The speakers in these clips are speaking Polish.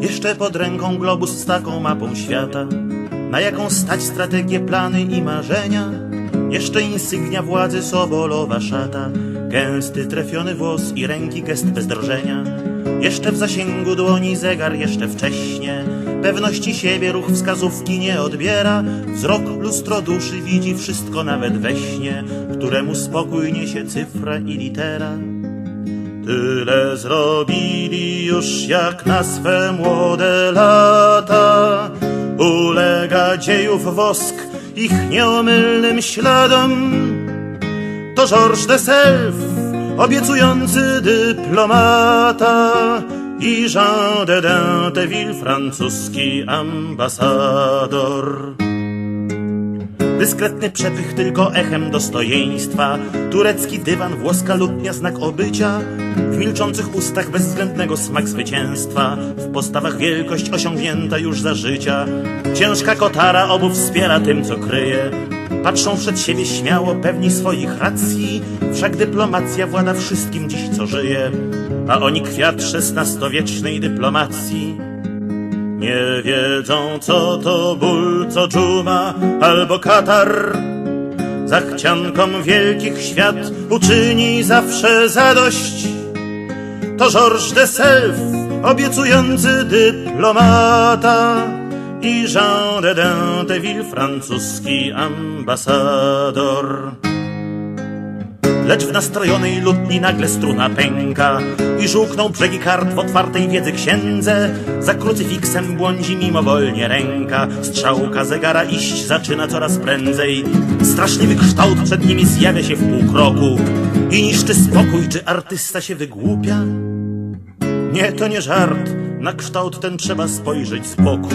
Jeszcze pod ręką globus z taką mapą świata, na jaką stać strategie, plany i marzenia. Jeszcze insygnia władzy Sobolowa szata, gęsty trafiony włos i ręki gest bez drżenia. Jeszcze w zasięgu dłoni zegar, jeszcze wcześnie. Pewności siebie ruch wskazówki nie odbiera. Wzrok lustro duszy widzi wszystko nawet we śnie, któremu spokój niesie cyfra i litera. Tyle zrobili już jak na swe młode lata. Ulega dziejów wosk ich nieomylnym śladom. To Georges de Self, obiecujący dyplomata i Jean de Dinteville, francuski ambasador. Dyskretny przepych tylko echem dostojeństwa Turecki dywan, włoska lutnia, znak obycia W milczących ustach bezwzględnego smak zwycięstwa W postawach wielkość osiągnięta już za życia. Ciężka kotara obu wspiera tym, co kryje. Patrzą przed siebie śmiało, pewni swoich racji. Wszak dyplomacja włada wszystkim dziś, co żyje. A oni kwiat szesnastowiecznej dyplomacji. Nie wiedzą, co to ból, co dżuma albo katar. Zachciankom wielkich świat uczyni zawsze zadość. To Georges de Self, obiecujący dyplomata i Jean de Dinteville, francuski ambasador. Lecz w nastrojonej lutni nagle struna pęka I żółkną brzegi kart w otwartej wiedzy księdze. Za krucyfiksem błądzi mimowolnie ręka. Strzałka zegara iść zaczyna coraz prędzej. Straszliwy kształt przed nimi zjawia się w pół kroku I niszczy spokój, czy artysta się wygłupia? Nie, to nie żart, na kształt ten trzeba spojrzeć z boku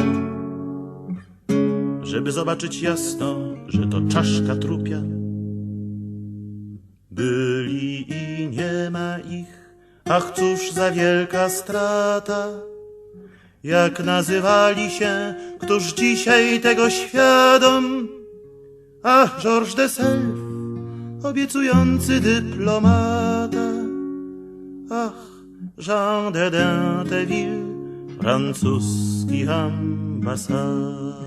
Żeby zobaczyć jasno, że to czaszka trupia byli i nie ma ich, ach cóż za wielka strata. Jak nazywali się, któż dzisiaj tego świadom? Ach, Georges de obiecujący dyplomata. Ach, Jean de Dinteville, francuski ambasador.